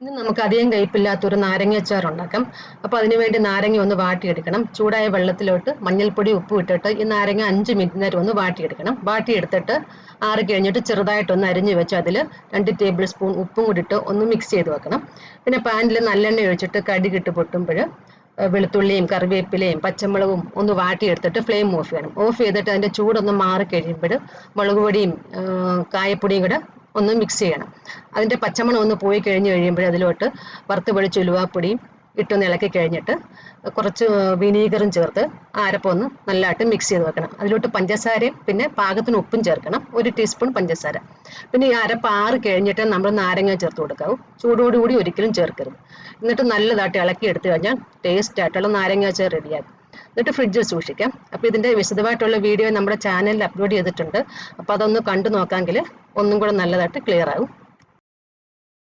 ഇന്ന് നമുക്ക് അധികം കയ്പില്ലാത്തൊരു നാരങ്ങാച്ചാർ ഉണ്ടാക്കാം. അപ്പോൾ അതിനുവേണ്ടി നാരങ്ങ ഒന്ന് വാട്ടിയെടുക്കണം. ചൂടായ വെള്ളത്തിലോട്ട് മഞ്ഞൾപ്പൊടി ഉപ്പ് ഇട്ടിട്ട് ഈ നാരങ്ങ അഞ്ച് മിനിറ്റ് നേരം ഒന്ന് വാട്ടിയെടുക്കണം. വാട്ടിയെടുത്തിട്ട് ആറി കഴിഞ്ഞിട്ട് ചെറുതായിട്ട് ഒന്ന് അരിഞ്ഞു വെച്ച് അതിൽ രണ്ട് ടേബിൾ സ്പൂൺ ഉപ്പും കൂടി ഇട്ട് ഒന്ന് മിക്സ് ചെയ്ത് വെക്കണം. പിന്നെ പാനിൽ നല്ലെണ്ണ ഒഴിച്ചിട്ട് കടുകിട്ട് പൊട്ടുമ്പോൾ വെളുത്തുള്ളിയും കറിവേപ്പിലയും പച്ചമുളകും ഒന്ന് വാട്ടിയെടുത്തിട്ട് ഫ്ലെയിം ഓഫ് ചെയ്യണം. ഓഫ് ചെയ്തിട്ട് അതിന്റെ ചൂടൊന്ന് മാറി കഴിയുമ്പോൾ മുളക് പൊടിയും കായപ്പൊടിയും കൂടെ ഒന്ന് മിക്സ് ചെയ്യണം. അതിന്റെ പച്ചമണം ഒന്ന് പോയി കഴിഞ്ഞ് കഴിയുമ്പോൾ അതിലോട്ട് വറുത്ത് പൊടിച്ച ഉലുവാപ്പൊടിയും ഇട്ടൊന്ന് ഇളക്കി കഴിഞ്ഞിട്ട് കുറച്ച് വിനീഗറും ചേർത്ത് ആ അരപ്പം നല്ലതായിട്ട് മിക്സ് ചെയ്ത് വെക്കണം. അതിലോട്ട് പഞ്ചസാരയും പിന്നെ പാകത്തിന് ഉപ്പും ചേർക്കണം. ഒരു ടീസ്പൂൺ പഞ്ചസാര. പിന്നെ ഈ അരപ്പ് ആറ് കഴിഞ്ഞിട്ട് നമ്മൾ നാരങ്ങ ചേർത്ത് കൊടുക്കാവൂ. ചൂടോടുകൂടി ഒരിക്കലും ചേർക്കരുത്. എന്നിട്ട് നല്ലതായിട്ട് ഇളക്കി എടുത്തു കഴിഞ്ഞാൽ ടേസ്റ്റ് ആയിട്ടുള്ള നാരങ്ങ ചേർ റെഡിയാകും എന്നിട്ട് ഫ്രിഡ്ജിൽ സൂക്ഷിക്കാം. അപ്പോൾ ഇതിന്റെ വിശദമായിട്ടുള്ള വീഡിയോ നമ്മുടെ ചാനലിൽ അപ്ലോഡ് ചെയ്തിട്ടുണ്ട്. അപ്പോൾ അതൊന്ന് കണ്ടു നോക്കാമെങ്കിൽ ഒന്നും കൂടെ നല്ലതായിട്ട് ക്ലിയർ ആകും.